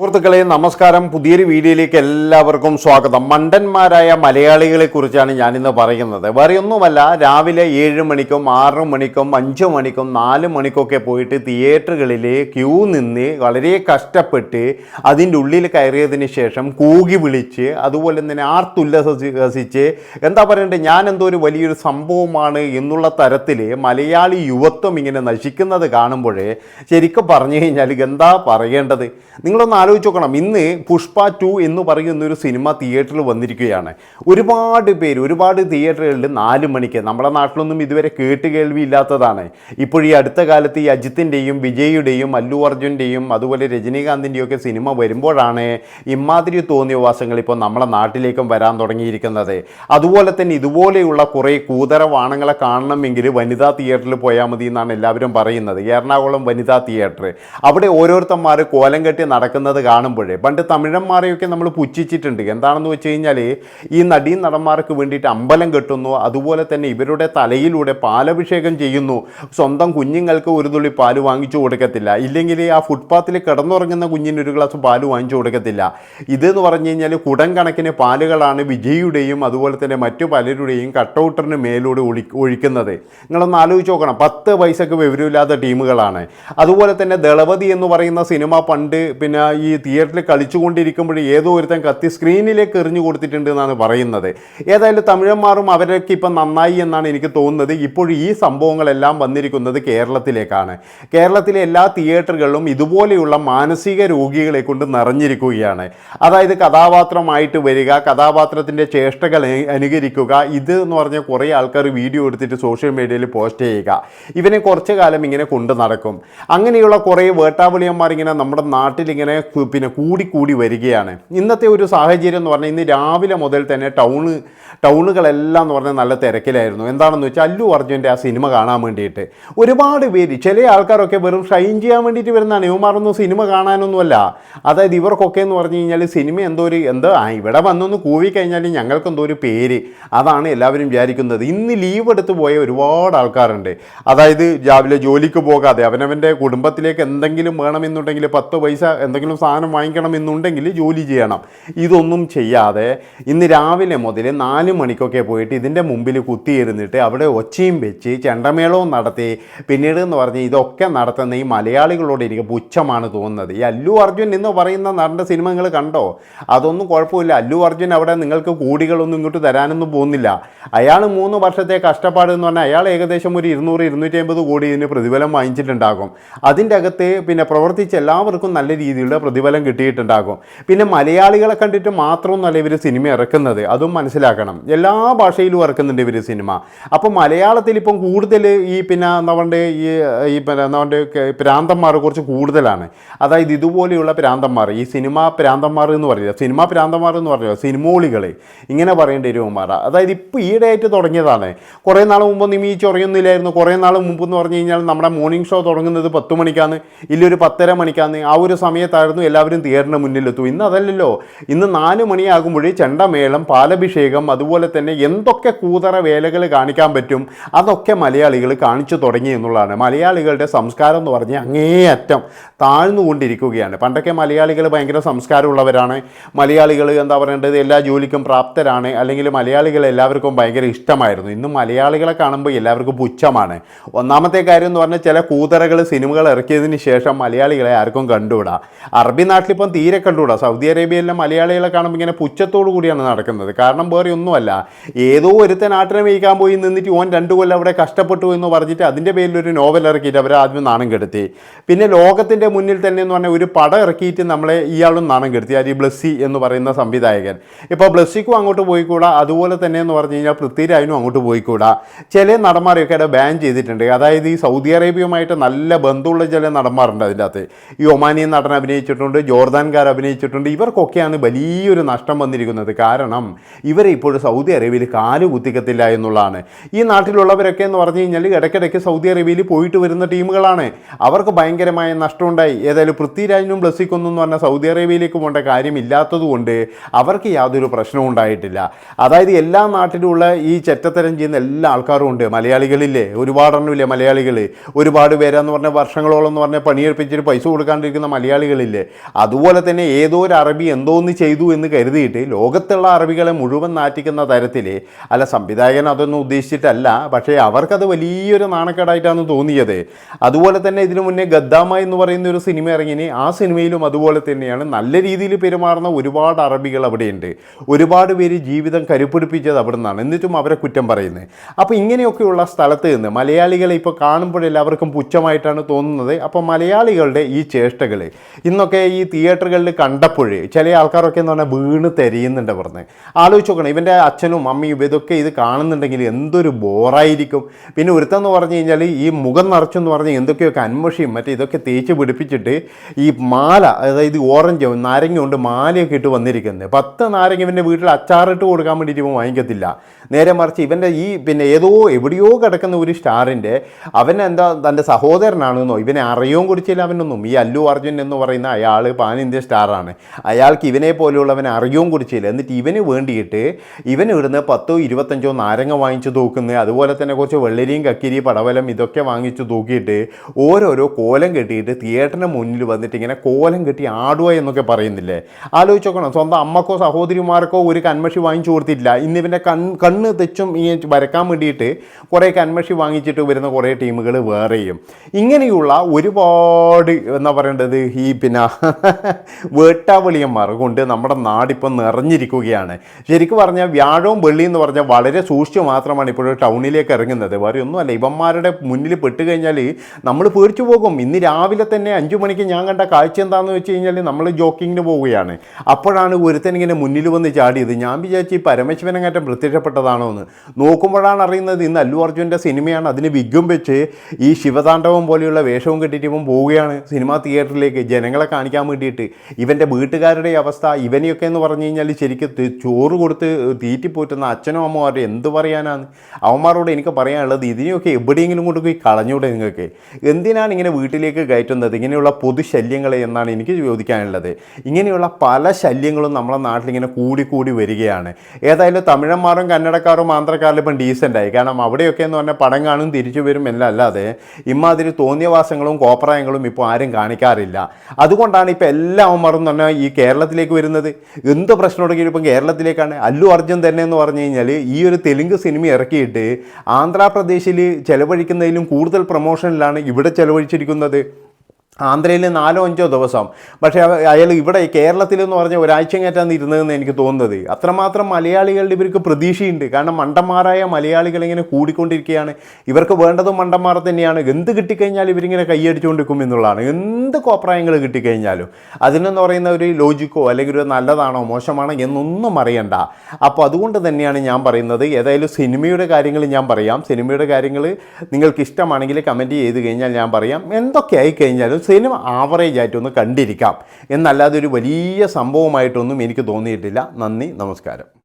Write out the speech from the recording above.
സുഹൃത്തുക്കളെ നമസ്കാരം. പുതിയൊരു വീഡിയോയിലേക്ക് എല്ലാവർക്കും സ്വാഗതം. മണ്ടന്മാരായ മലയാളികളെക്കുറിച്ചാണ് ഞാനിന്ന് പറയുന്നത്. വേറെ ഒന്നുമല്ല രാവിലെ ഏഴ് മണിക്കും ആറ് മണിക്കും അഞ്ച് മണിക്കും നാല് മണിക്കൊക്കെ പോയിട്ട് തിയേറ്ററുകളിൽ ക്യൂ നിന്ന് വളരെ കഷ്ടപ്പെട്ട് അതിന്റെ ഉള്ളിൽ കയറിയതിന് ശേഷം കൂകി വിളിച്ച് അതുപോലെ തന്നെ ആർത്തുല്ലസിച്ച് എന്താ പറയണ്ടേ ഞാൻ എന്തോ ഒരു വലിയൊരു സംഭവമാണ് എന്നുള്ള തരത്തിൽ മലയാളി യുവത്വം ഇങ്ങനെ നശിക്കുന്നത് കാണുമ്പോഴേ ശരിക്കും പറഞ്ഞു കഴിഞ്ഞാൽ എന്താ പറയേണ്ടത്? നിങ്ങളൊന്ന് ആലോചിച്ച് നോക്കണം. ഇന്ന് പുഷ്പ ടു എന്ന് പറയുന്ന ഒരു സിനിമ തിയേറ്ററിൽ വന്നിരിക്കുകയാണ്. ഒരുപാട് പേര് ഒരുപാട് തിയേറ്ററുകളിൽ നാല് മണിക്ക് നമ്മുടെ നാട്ടിലൊന്നും ഇതുവരെ കേട്ട് കേൾവി ഇല്ലാത്തതാണ്. ഇപ്പോൾ ഈ അടുത്ത കാലത്ത് ഈ അജിത്തിന്റെയും വിജയുടെയും അല്ലു അർജുന്റെയും അതുപോലെ രജനീകാന്തിന്റെയും ഒക്കെ സിനിമ വരുമ്പോഴാണ് ഇമാതിരി തോന്നിയ വാസങ്ങൾ ഇപ്പോൾ നമ്മുടെ നാട്ടിലേക്കും വരാൻ തുടങ്ങിയിരിക്കുന്നത്. അതുപോലെ തന്നെ ഇതുപോലെയുള്ള കുറേ കൂതര വാണങ്ങളെ കാണണമെങ്കിൽ വനിതാ തിയേറ്ററിൽ പോയാൽ മതി എന്നാണ് എല്ലാവരും പറയുന്നത്. എറണാകുളം വനിതാ തിയേറ്റർ. അവിടെ ഓരോരുത്തന്മാർ കോലം കെട്ടി നടക്കുന്നത് കാണുമ്പോഴേ. പണ്ട് തമിഴന്മാരെയൊക്കെ നമ്മൾ പുച്ഛിച്ചിട്ടുണ്ട്. എന്താണെന്ന് വെച്ച് കഴിഞ്ഞാൽ ഈ നടീ നടന്മാർക്ക് വേണ്ടിയിട്ട് അമ്പലം കെട്ടുന്നു. അതുപോലെ തന്നെ ഇവരുടെ തലയിലൂടെ പാലഭിഷേകം ചെയ്യുന്നു. സ്വന്തം കുഞ്ഞുങ്ങൾക്ക് ഒരു തുള്ളി പാൽ വാങ്ങിച്ചു കൊടുക്കത്തില്ല. ഇല്ലെങ്കിൽ ആ ഫുട്പാത്തിൽ കിടന്നുറങ്ങുന്ന കുഞ്ഞിന് ഒരു ഗ്ലാസ് പാൽ വാങ്ങിച്ചു കൊടുക്കത്തില്ല. ഇതെന്ന് പറഞ്ഞു കഴിഞ്ഞാൽ കുടം കണക്കിന് പാലുകളാണ് വിജയുടെയും അതുപോലെ തന്നെ മറ്റു പലരുടെയും കട്ടൗട്ടറിന് മേലൂടെ ഒഴി ഒഴിക്കുന്നത്. നിങ്ങളൊന്ന് ആലോചിച്ച് നോക്കണം. പത്ത് പൈസക്ക് വിവരമില്ലാത്ത ടീമുകളാണ്. അതുപോലെ തന്നെ ദളപതി എന്ന് പറയുന്ന സിനിമ പണ്ട് പിന്നെ ഈ തിയേറ്ററിൽ കളിച്ചുകൊണ്ടിരിക്കുമ്പോൾ ഏതോ ഒരുത്തൻ കത്തി സ്ക്രീനിലേക്ക് എറിഞ്ഞു കൊടുത്തിട്ടുണ്ട് എന്നാണ് പറയുന്നത്. ഏതായാലും തമിഴന്മാരും അവരൊക്കെ ഇപ്പം നന്നായി എന്നാണ് എനിക്ക് തോന്നുന്നത്. ഇപ്പോൾ ഈ സംഭവങ്ങളെല്ലാം വന്നിരിക്കുന്നത് കേരളത്തിലേക്കാണ്. കേരളത്തിലെ എല്ലാ തിയേറ്ററുകളിലും ഇതുപോലെയുള്ള മാനസിക രോഗികളെ കൊണ്ട് നിറഞ്ഞിരിക്കുകയാണ്. അതായത് കഥാപാത്രമായിട്ട് വരിക കഥാപാത്രത്തിന്റെ ചേഷ്ടകൾ അനുകരിക്കുക ഇത് എന്ന് പറഞ്ഞാൽ കുറേ ആൾക്കാർ വീഡിയോ എടുത്തിട്ട് സോഷ്യൽ മീഡിയയിൽ പോസ്റ്റ് ചെയ്യുക. ഇവനെ കുറച്ച് കാലം ഇങ്ങനെ കൊണ്ടു നടക്കും. അങ്ങനെയുള്ള കുറേ വേട്ടാവളിയന്മാർ ഇങ്ങനെ നമ്മുടെ കു- പിന്നെ കൂടി കൂടി വരികയാണ്. ഇന്നത്തെ ഒരു സാഹചര്യം എന്ന് പറഞ്ഞാൽ ഇന്ന് രാവിലെ മുതൽ തന്നെ ടൗണ് ടൗണുകളെല്ലാം എന്ന് പറഞ്ഞാൽ നല്ല തിരക്കിലായിരുന്നു. എന്താണെന്ന് വെച്ചാൽ അല്ലു അർജുന്റെ ആ സിനിമ കാണാൻ വേണ്ടിയിട്ട്. ഒരുപാട് പേര് ചില ആൾക്കാരൊക്കെ വെറും ഷൈൻ ചെയ്യാൻ വേണ്ടിയിട്ട് വരുന്നതാണ്. ഇവന്മാരൊന്നും സിനിമ കാണാനൊന്നുമല്ല. അതായത് ഇവർക്കൊക്കെ എന്ന് പറഞ്ഞു കഴിഞ്ഞാൽ സിനിമ എന്തോ ഒരു എന്തോ ആ ഇവിടെ വന്നൊന്ന് കൂവിക്കഴിഞ്ഞാൽ ഞങ്ങൾക്ക് എന്തോ ഒരു പേര്. അതാണ് എല്ലാവരും വിചാരിക്കുന്നത്. ഇന്ന് ലീവ് എടുത്ത് പോയ ഒരുപാട് ആൾക്കാരുണ്ട്. അതായത് രാവിലെ ജോലിക്ക് പോകാതെ അവനവന്റെ കുടുംബത്തിലേക്ക് എന്തെങ്കിലും വേണമെന്നുണ്ടെങ്കിൽ പത്ത് പൈസ എന്തെങ്കിലും സാധനം വാങ്ങിക്കണം എന്നുണ്ടെങ്കിൽ ജോലി ചെയ്യണം. ഇതൊന്നും ചെയ്യാതെ ഇന്ന് രാവിലെ മുതൽ നാല് മണിക്കൊക്കെ പോയിട്ട് ഇതിന്റെ മുമ്പിൽ കുത്തിയിരുന്നിട്ട് അവിടെ ഒച്ചയും വെച്ച് ചെണ്ടമേളവും നടത്തി. പിന്നീട് എന്ന് പറഞ്ഞ് ഇതൊക്കെ നടത്തുന്ന ഈ മലയാളികളോട് എനിക്ക് പുച്ഛമാണ് തോന്നുന്നത്. ഈ അല്ലു അർജുൻ എന്ന് പറയുന്ന നടന്റെ സിനിമ നിങ്ങൾ കണ്ടോ? അതൊന്നും കുഴപ്പമില്ല. അല്ലു അർജുൻ അവിടെ നിങ്ങൾക്ക് കോടികളൊന്നും ഇങ്ങോട്ട് തരാനൊന്നും പോകുന്നില്ല. അയാൾ മൂന്ന് വർഷത്തെ കഷ്ടപ്പാട് എന്ന് പറഞ്ഞാൽ അയാൾ ഏകദേശം ഒരു ഇരുന്നൂറ് ഇരുന്നൂറ്റി അമ്പത് കോടി ഇതിന് പ്രതിഫലം വാങ്ങിച്ചിട്ടുണ്ടാകും. അതിന്റെ അകത്ത് പിന്നെ പ്രവർത്തിച്ച് എല്ലാവർക്കും നല്ല രീതിയിലുള്ള പ്രതിഫലം കിട്ടിയിട്ടുണ്ടാകും. പിന്നെ മലയാളികളെ കണ്ടിട്ട് മാത്രമൊന്നുമല്ല ഇവർ സിനിമ ഇറക്കുന്നത്. അതും മനസ്സിലാക്കണം. എല്ലാ ഭാഷയിലും ഇറക്കുന്നുണ്ട് ഇവർ സിനിമ. അപ്പോൾ മലയാളത്തിൽ ഇപ്പം കൂടുതൽ ഈ പിന്നെ എന്താ ഈ ഈ പിന്നെ എന്താ പ്രാന്തന്മാർ കുറച്ച് കൂടുതലാണ്. അതായത് ഇതുപോലെയുള്ള പ്രാന്തന്മാർ ഈ സിനിമ പ്രാന്തന്മാർ എന്ന് പറയില്ല സിനിമ പ്രാന്തന്മാർ എന്ന് പറയുക സിനിമോളികൾ ഇങ്ങനെ പറയേണ്ടി വരുമാറ അതായത് ഇപ്പോൾ ഈയിടെയായിട്ട് തുടങ്ങിയതാണ്. കുറേ നാൾ മുമ്പ് നിമി ചൊറിയൊന്നുമില്ലായിരുന്നു കുറേ നാൾ മുമ്പ് എന്ന് പറഞ്ഞു കഴിഞ്ഞാൽ നമ്മുടെ മോർണിംഗ് ഷോ തുടങ്ങുന്നത് പത്ത് മണിക്കാണ്. ഇല്ലൊരു പത്തര മണിക്കാണ്. ആ ഒരു സമയത്തായിരുന്നു എല്ലാവരും തിയേറ്ററിന് മുന്നിലെത്തും. ഇന്ന് അതല്ലല്ലോ. ഇന്ന് നാല് മണിയാകുമ്പോഴേ ചണ്ടമേളം പാലഭിഷേകം അതുപോലെ തന്നെ എന്തൊക്കെ കൂതറ വേലകൾ കാണിക്കാൻ പറ്റും അതൊക്കെ മലയാളികൾ കാണിച്ചു തുടങ്ങി എന്നുള്ളതാണ്. മലയാളികളുടെ സംസ്കാരം എന്ന് പറഞ്ഞാൽ അങ്ങേയറ്റം താഴ്ന്നുകൊണ്ടിരിക്കുകയാണ്. പണ്ടൊക്കെ മലയാളികൾ ഭയങ്കര സംസ്കാരമുള്ളവരാണ്. മലയാളികൾ എന്താ പറയേണ്ടത്? എല്ലാ ജോലിക്കും പ്രാപ്തരാണ്. അല്ലെങ്കിൽ മലയാളികൾ എല്ലാവർക്കും ഭയങ്കര ഇഷ്ടമായിരുന്നു. ഇന്നും മലയാളികളെ കാണുമ്പോൾ എല്ലാവർക്കും പുച്ഛമാണ്. ഒന്നാമത്തെ കാര്യം എന്ന് പറഞ്ഞാൽ ചില കൂതറകൾ സിനിമകൾ ഇറക്കിയതിന് ശേഷം മലയാളികളെ ആർക്കും കണ്ടുകൂടാ അറബി നാട്ടിലിപ്പം തീരെ കണ്ടുകൂടാ. സൗദി അറേബ്യയിലെ മലയാളികളെ കാണുമ്പോൾ ഇങ്ങനെ പുച്ഛത്തോടു കൂടിയാണ് നടക്കുന്നത്. കാരണം വേറെ ഒന്നുമല്ല. ഏതോ ഒരുത്തൻ നാട്ടിനെ മേയ്ക്കാൻ പോയി നിന്നിട്ട് ഓൻ രണ്ടു കൊല്ലം അവിടെ കഷ്ടപ്പെട്ടു എന്ന് പറഞ്ഞിട്ട് അതിന്റെ പേരിൽ ഒരു നോവൽ ഇറക്കിയിട്ട് അവർ ആദ്യം നാണം കെടുത്തി. പിന്നെ ലോകത്തിന്റെ മുന്നിൽ തന്നെ എന്ന് പറഞ്ഞാൽ ഒരു പടം ഇറക്കിയിട്ട് നമ്മളെ ഇയാളും നാണം കെടുത്തി. അരി ബ്ലസ്സി എന്ന് പറയുന്ന സംവിധായകൻ. ഇപ്പോൾ ബ്ലസ്സിക്കും അങ്ങോട്ട് പോയിക്കൂടാ. അതുപോലെ തന്നെ എന്ന് പറഞ്ഞു കഴിഞ്ഞാൽ പൃഥ്വിരാജിനും അങ്ങോട്ട് പോയിക്കൂടാ. ചില നടന്മാരെയൊക്കെ അവിടെ ബാൻ ചെയ്തിട്ടുണ്ട്. അതായത് ഈ സൗദി അറേബ്യയുമായിട്ട് നല്ല ബന്ധമുള്ള ചില നടന്മാരുണ്ട് അതിന്റെ അകത്ത്. ഈ ഒമാനി നടൻ അഭിനയിച്ചിട്ടുണ്ട് ജോർദാൻകാർ അഭിനയിച്ചിട്ടുണ്ട്. ഇവർക്കൊക്കെയാണ് വലിയൊരു നഷ്ടം വന്നിരിക്കുന്നത്. കാരണം ഇവരെ ഇപ്പോൾ സൗദി അറേബ്യയിൽ കാൽ കുത്തിക്കത്തില്ല എന്നുള്ളതാണ്. ഈ നാട്ടിലുള്ളവരൊക്കെ എന്ന് പറഞ്ഞു കഴിഞ്ഞാൽ ഇടയ്ക്കിടയ്ക്ക് സൗദി അറേബ്യയിൽ പോയിട്ട് വരുന്ന ടീമുകളാണ്. അവർക്ക് ഭയങ്കരമായ നഷ്ടമുണ്ടായി. ഏതായാലും പൃഥ്വിരാജിനും ബ്ലസ്സിക്കൊന്നും എന്ന് പറഞ്ഞാൽ സൗദി അറേബ്യയിലേക്ക് പോകേണ്ട കാര്യമില്ലാത്തതുകൊണ്ട് അവർക്ക് യാതൊരു പ്രശ്നവും ഉണ്ടായിട്ടില്ല. അതായത് എല്ലാ നാട്ടിലുമുള്ള ഈ ചെറ്റത്തരം ചെയ്യുന്ന എല്ലാ ആൾക്കാരും ഉണ്ട്. മലയാളികളില്ലേ? ഒരുപാടെണ്ണമില്ലേ മലയാളികൾ ഒരുപാട് പേരെന്ന് പറഞ്ഞാൽ വർഷങ്ങളോളം എന്ന് പറഞ്ഞാൽ പണിയെടുപ്പിച്ചിട്ട് പൈസ കൊടുക്കാണ്ടിരിക്കുന്ന മലയാളികളില്ലേ? അതുപോലെ തന്നെ ഏതോ ഒരു അറബി എന്തോന്ന് ചെയ്തു എന്ന് കരുതിയിട്ട് ലോകത്തുള്ള അറബികളെ മുഴുവൻ നാറ്റിക്കുന്ന തരത്തിൽ അല്ല സംവിധായകൻ അതൊന്നും ഉദ്ദേശിച്ചിട്ടല്ല പക്ഷേ അവർക്കത് വലിയൊരു നാണക്കേടായിട്ടാണ് തോന്നിയത്. അതുപോലെ തന്നെ ഇതിനു മുന്നേ ഗദ്ദാമ എന്ന് പറയുന്ന ഒരു സിനിമ ഇറങ്ങിനി ആ സിനിമയിലും അതുപോലെ തന്നെയാണ് നല്ല രീതിയിൽ പെരുമാറുന്ന ഒരുപാട് അറബികൾ അവിടെയുണ്ട്. ഒരുപാട് പേര് ജീവിതം കരുപ്പിടിപ്പിച്ചത് അവിടെ നിന്നാണ് എന്നിട്ടും അവരെ കുറ്റം പറയുന്നത്. അപ്പോൾ ഇങ്ങനെയൊക്കെയുള്ള സ്ഥലത്ത് നിന്ന് മലയാളികളെ ഇപ്പോൾ കാണുമ്പോഴെല്ലാവർക്കും പുച്ഛമായിട്ടാണ് തോന്നുന്നത്. അപ്പോൾ മലയാളികളുടെ ഈ ചേഷ്ടകൾ ഇന്നൊക്കെ ഈ തിയേറ്ററുകളിൽ കണ്ടപ്പോഴേ ചില ആൾക്കാരൊക്കെ എന്ന് പറഞ്ഞാൽ വീണ് തെരയുന്നുണ്ട് പറഞ്ഞ് ആലോചിച്ച് നോക്കണം. ഇവന്റെ അച്ഛനും അമ്മയും ഇതൊക്കെ ഇത് കാണുന്നുണ്ടെങ്കിൽ എന്തൊരു ബോറായിരിക്കും. പിന്നെ ഒരുത്തെന്ന് പറഞ്ഞു കഴിഞ്ഞാൽ ഈ മുഖം നിറച്ചെന്ന് പറഞ്ഞാൽ എന്തൊക്കെയൊക്കെ അന്മഷിയും മറ്റേ ഇതൊക്കെ തേച്ച് പിടിപ്പിച്ചിട്ട് ഈ മാല അതായത് ഓറഞ്ച് നാരങ്ങ കൊണ്ട് മാലയൊക്കെ ഇട്ട് വന്നിരിക്കുന്നത്. പത്ത് നാരങ്ങ ഇവന്റെ വീട്ടിൽ അച്ചാറിട്ട് കൊടുക്കാൻ വേണ്ടിയിട്ട് ഇവൻ വാങ്ങിക്കത്തില്ല. നേരെ മറിച്ച് ഇവന്റെ ഈ പിന്നെ ഏതോ എവിടെയോ കിടക്കുന്ന ഒരു സ്റ്റാറിന്റെ അവൻ എന്താ തന്റെ സഹോദരനാണെന്നോ ഇവനെ അറിയവും കുറിച്ചില്ല അവനൊന്നും. ഈ അല്ലു അർജുൻ എന്ന് പറയുന്ന അയാൾ പാൻ ഇന്ത്യ സ്റ്റാറാണ് അയാൾക്ക് ഇവനെ പോലെയുള്ളവൻ അറിയവും കുറിച്ചില്ല. എന്നിട്ട് ഇവന് വേണ്ടിയിട്ട് ഇവൻ ഇവിടുന്ന് പത്തോ ഇരുപത്തഞ്ചോ നാരങ്ങ വാങ്ങിച്ചു തൂക്കുന്നത് അതുപോലെ തന്നെ കുറച്ച് വെള്ളരിയും കക്കിരി പടവലം ഇതൊക്കെ വാങ്ങിച്ചു തൂക്കിയിട്ട് ഓരോരോ കോലം കെട്ടിയിട്ട് തിയേറ്ററിന് മുന്നിൽ വന്നിട്ട് ഇങ്ങനെ കോലം കെട്ടി ആടുക എന്നൊക്കെ പറയുന്നില്ലേ? ആലോചിച്ച് നോക്കണം. സ്വന്തം അമ്മക്കോ സഹോദരിമാർക്കോ ഒരു കൺമഷി വാങ്ങിച്ചു കൊടുത്തിട്ടില്ല. ഇന്ന് ഇവന്റെ കൺ കണ്ണ് തെച്ചും ഈ വരക്കാൻ വേണ്ടിയിട്ട് കുറേ കൺമഷി വാങ്ങിച്ചിട്ട് വരുന്ന കുറേ ടീമുകൾ വേറെയും. ഇങ്ങനെയുള്ള ഒരുപാട് എന്താ പറയേണ്ടത്? ഈ പിന്നെ വേട്ടാവളിയന്മാർ കൊണ്ട് നമ്മുടെ നാടിപ്പം നിറഞ്ഞിരിക്കുകയാണ്. ശരിക്കും പറഞ്ഞാൽ വ്യാഴവും വെള്ളി എന്ന് പറഞ്ഞാൽ വളരെ സൂക്ഷിച്ചു മാത്രമാണ് ഇപ്പോൾ ടൗണിലേക്ക് ഇറങ്ങുന്നത്. വേറെ ഒന്നുമല്ല ഇവന്മാരുടെ മുന്നിൽ പെട്ട് കഴിഞ്ഞാൽ നമ്മൾ പേടിച്ചു പോകും. ഇന്ന് രാവിലെ തന്നെ അഞ്ചു മണിക്ക് ഞാൻ കണ്ട കാഴ്ച എന്താണെന്ന് വെച്ച് കഴിഞ്ഞാൽ നമ്മൾ ജോക്കിങ്ങിന് പോവുകയാണ്. അപ്പോഴാണ് ഒരുത്തനിങ്ങനെ മുന്നിൽ വന്ന് ചാടിയത്. ഞാൻ വിചാരിച്ചു ഈ പരമശിവനങ്ങാറ്റം പ്രത്യക്ഷപ്പെട്ടതാണോ എന്ന് നോക്കുമ്പോഴാണ് അറിയുന്നത് ഇന്ന് അല്ലു അർജുന്റെ സിനിമയാണ്. അതിന് വിഗ്ഗും വെച്ച് ഈ ശിവതാണ്ഡവം പോലെയുള്ള വേഷവും കെട്ടിയിട്ട് ഇപ്പം പോവുകയാണ് സിനിമാ തിയേറ്ററിലേക്ക്. ജനങ്ങളെ കാണിക്കാൻ വേണ്ടിയിട്ട്. ഇവന്റെ വീട്ടുകാരുടെ അവസ്ഥ ഇവനെയൊക്കെ എന്ന് പറഞ്ഞു കഴിഞ്ഞാൽ ശരിക്കും ചോറ് കൊടുത്ത് തീറ്റിപ്പോറ്റുന്ന അച്ഛനും അമ്മമാരും എന്ത് പറയാനാണ്? അവന്മാരോട് എനിക്ക് പറയാനുള്ളത് ഇതിനെയൊക്കെ എവിടെയെങ്കിലും കൊണ്ട് പോയി കളഞ്ഞൂടെ നിങ്ങൾക്ക് എന്തിനാണ് ഇങ്ങനെ വീട്ടിലേക്ക് കയറ്റുന്നത്? ഇങ്ങനെയുള്ള പൊതുശല്യങ്ങളെ എന്നാണ് എനിക്ക് ചോദിക്കാനുള്ളത്. ഇങ്ങനെയുള്ള പല ശല്യങ്ങളും നമ്മളെ നാട്ടിലിങ്ങനെ കൂടിക്കൂടി കൂടി കൂടി വരികയാണ്. ഏതായാലും തമിഴന്മാരും കന്നഡക്കാരും ആന്ധ്രക്കാരിലും ഇപ്പം ഡീസന്റായി കാരണം അവിടെയൊക്കെ എന്ന് പറഞ്ഞാൽ പടം കാണും തിരിച്ചു വരും എല്ലാം അല്ലാതെ ഇമാതിരി തോന്നിയവാസങ്ങളും കോപ്രായങ്ങളും ഇപ്പോൾ ആരും കാണിക്കാറില്ല. അതുകൊണ്ടാണ് ഇപ്പോൾ എല്ലാം അവന്മാരും പറഞ്ഞാൽ ഈ കേരളത്തിലേക്ക് വരുന്നത്. എന്ത് പ്രശ്നം പ്രശ്നമുണ്ടെങ്കിലും ഇപ്പം കേരളത്തിലേക്കാണ്. അല്ലു അർജുൻ തന്നെ എന്ന് പറഞ്ഞു കഴിഞ്ഞാൽ ഈ ഒരു തെലുങ്ക് സിനിമ ഇറക്കിയിട്ട് ആന്ധ്രാപ്രദേശിൽ ചെലവഴിക്കുന്നതിലും കൂടുതൽ പ്രൊമോഷനിലാണ് ഇവിടെ ചെലവഴിച്ചിരിക്കുന്നത്. ആന്ധ്രയിൽ നാലോ അഞ്ചോ ദിവസം. പക്ഷേ അയാൾ ഇവിടെ കേരളത്തിൽ എന്ന് പറഞ്ഞ ഒരാഴ്ച കയറ്റാന്ന് ഇരുന്നതെന്ന് എനിക്ക് തോന്നുന്നത്. അത്രമാത്രം മലയാളികളുടെ ഇവർക്ക് പ്രതീക്ഷയുണ്ട്. കാരണം മണ്ടന്മാരായ മലയാളികൾ ഇങ്ങനെ കൂടിക്കൊണ്ടിരിക്കുകയാണ്. ഇവർക്ക് വേണ്ടതും മണ്ടന്മാർ തന്നെയാണ്. എന്ത് കിട്ടിക്കഴിഞ്ഞാൽ ഇവരിങ്ങനെ കൈയടിച്ചുകൊണ്ടിരിക്കും എന്നുള്ളതാണ്. എന്ത് കോപ്രായങ്ങൾ കിട്ടിക്കഴിഞ്ഞാലും. അതിനെന്ന് പറയുന്ന ഒരു ലോജിക്കോ അല്ലെങ്കിൽ ഒരു നല്ലതാണോ മോശമാണോ എന്നൊന്നും അറിയണ്ട. അപ്പോൾ അതുകൊണ്ട് തന്നെയാണ് ഞാൻ പറയുന്നത്. ഏതായാലും സിനിമയുടെ കാര്യങ്ങൾ ഞാൻ പറയാം. സിനിമയുടെ കാര്യങ്ങൾ നിങ്ങൾക്ക് ഇഷ്ടമാണെങ്കിൽ കമന്റ് ചെയ്ത് കഴിഞ്ഞാൽ ഞാൻ പറയാം. എന്തൊക്കെ ആയി കഴിഞ്ഞാലും സിനിമ ആവറേജ് ആയിട്ടൊന്ന് കണ്ടിരിക്കാം. എന്നല്ലാതെ ഒരു വലിയ സംഭവമായിട്ടൊന്നും എനിക്ക് തോന്നിയിട്ടില്ല. നന്ദി നമസ്കാരം.